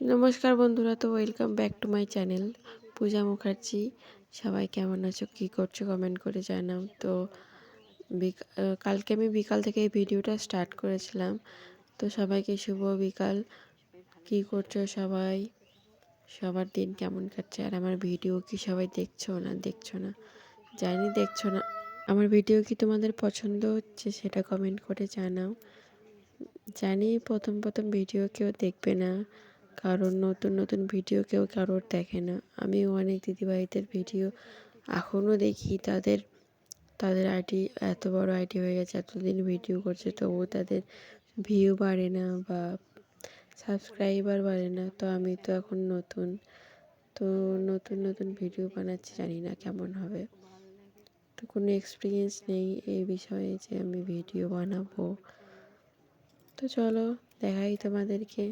নমস্কার বন্ধুরা, তো welcome back to my channel Puja Mukherjee. সবাই কেমন আছো? কী করছ? কমেন্ট করে জানাও। তো কালকে আমি বিকাল থেকে এই ভিডিওটা স্টার্ট করেছিলাম। তো সবাইকে শুভ বিকাল। কী করছ সবাই? সবার দিন কেমন কাটছে? আর আমার ভিডিও কি সবাই দেখছ না? দেখছ না? জানি দেখছ না। আমার ভিডিও কি তোমাদের পছন্দ হচ্ছে সেটা কমেন্ট করে জানাও। জানি প্রথম প্রথম ভিডিও কেউ দেখবে না। কারণ নতুন নতুন ভিডিও কেউ কারোর দেখে না। আমি অনেক দিদিভাইদের ভিডিও এখনও দেখি। তাদের তাদের আইডি এত বড় আইডি হয়ে গেছে, এতদিন ভিডিও করছে, তবুও তাদের ভিউ বাড়ে না বা সাবস্ক্রাইবার বাড়ে না। তো আমি তো এখন নতুন, তো নতুন নতুন ভিডিও বানাচ্ছি, জানি না কেমন হবে। তো কোনো এক্সপিরিয়েন্স নেই এই বিষয়ে যে আমি ভিডিও বানাবো। তো চলো, দেখাই তোমাদেরকে।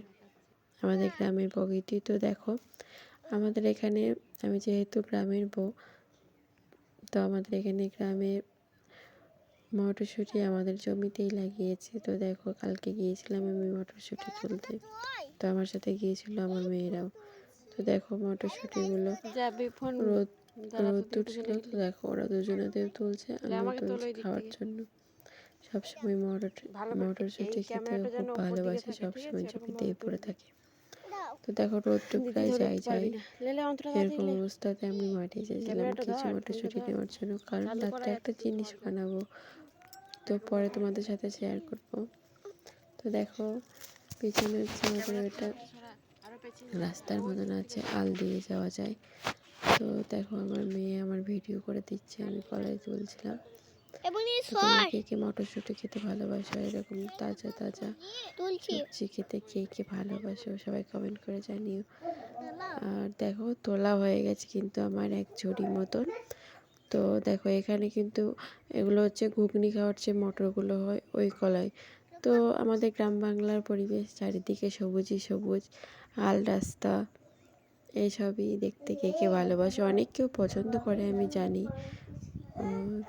আমাদের গ্রামের প্রকৃতি তো দেখো আমাদের এখানে আমি যেহেতু গ্রামের বউ তো আমাদের এখানে গ্রামে মটরশুঁটি আমাদের জমিতেই লাগিয়েছে। তো দেখো কালকে গিয়েছিলাম আমি মটরশুঁটি তুলতে। তো আমার সাথে গিয়েছিল আমার মেয়েরাও। তো দেখো মটরশুঁটিগুলো রোদ রোদ উঠছিল। তো দেখো ওরা দুজনেতেও তুলছে আমি তুলছি খাওয়ার। জন্য। সবসময় মটর মটরশুঁটি খেতে খুব ভালোবাসে সবসময় জমিতেই পড়ে থাকে। তো দেখো রোদটা প্রায় যাই যাই। এরকম অবস্থাতে আমি মাঠে ক্যামেরাটা কিছু মটরশুঁটি নেওয়ার জন্য কারণ রাত্রে একটা জিনিস বানাবো। তো পরে তোমাদের সাথে শেয়ার করব। তো দেখো পিছনে হচ্ছে আমাদের এটা রাস্তার মতন আছে আল দিয়ে যাওয়া যায়। তো দেখো আমার মেয়ে আমার ভিডিও করে দিচ্ছে আমি কলাই তুলছিলাম। কে কে মটরশুঁটি খেতে ভালোবাসো? এরকম তাজা তাজা তুলছি। সবজি খেতে কে কে ভালোবাসো? সবাই কমেন্ট করে জানিও। আর দেখো তোলা হয়ে গেছে কিন্তু আমার এক ঝুড়ি মতন। তো দেখো এখানে কিন্তু এগুলো হচ্ছে ঘুগনি খাওয়ার যে মটরগুলো হয় ওই কলাই। তো আমাদের গ্রাম বাংলার পরিবেশ চারিদিকে সবুজই সবুজ আল রাস্তা এইসবই দেখতে কে কে ভালোবাসে? অনেক কেউ পছন্দ করে আমি জানি।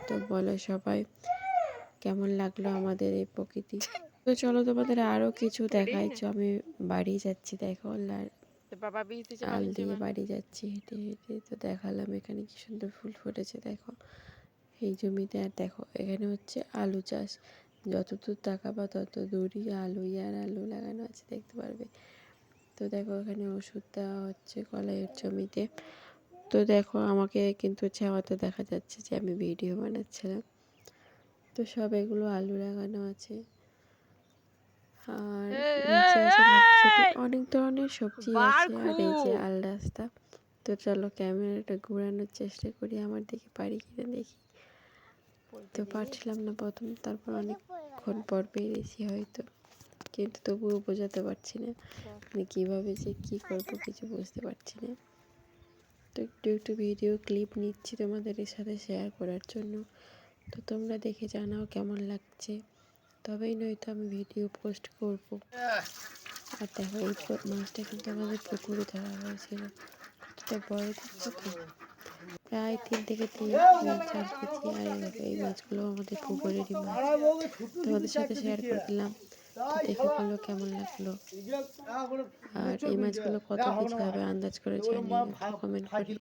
তো বলো সবাই কেমন লাগল আমাদের এই প্রকৃতি? তো চলো তোমাদের আরও কিছু দেখাই আমি বাড়ি যাচ্ছি দেখো আল দিয়ে বাড়ি যাচ্ছি হেঁটে হেঁটে তো দেখালাম এখানে কি সুন্দর ফুল ফুটেছে দেখো। এই জমিতে আর দেখো এখানে হচ্ছে আলু চাষ। যত দূর তাকাবা তত দূরই আলুই আর আলু লাগানো আছে দেখতে পারবে। তো দেখো এখানে ওষুধ দেওয়া হচ্ছে কলাইয়ের জমিতে। তো দেখো আমাকে কিন্তু ছাওয়াতে দেখা যাচ্ছে যে আমি ভিডিও বানাচ্ছিলাম। তো সব এগুলো আলু লাগানো আছে। আর অনেক ধরনের সবজি আছে আর এই যে আল রাস্তা। তো চলো ক্যামেরাটা ঘোরানোর চেষ্টা করি আমার দিকে পারি কিনা দেখি। তো পারছিলাম না প্রথম তারপর অনেকক্ষণ পর পেরেছি হয়তো। কিন্তু তবুও বোঝাতে পারছি না। মানে কীভাবে যে কী করব কিছু বুঝতে পারছি না। তো একটু একটু ভিডিও ক্লিপ নিচ্ছি তোমাদের সাথে শেয়ার করার জন্য। তো তোমরা দেখে জানাও কেমন লাগছে। তবেই নয়তো আমি ভিডিও পোস্ট করব। আর দেখো, এই মাছটা কিন্তু আমাদের পুকুরে ধরা হয়েছিল। বড় প্রায় তিন থেকে তিন চার কেজি আর এই মাছগুলো আমাদের পুকুরেরই মাছ। তোমাদের সাথে শেয়ার করে দিলাম। তো দেখে বলো কেমন লাগল। আর এই মাছগুলো কত কেজি হবে আন্দাজ করে জানিয়ে কমেন্ট করে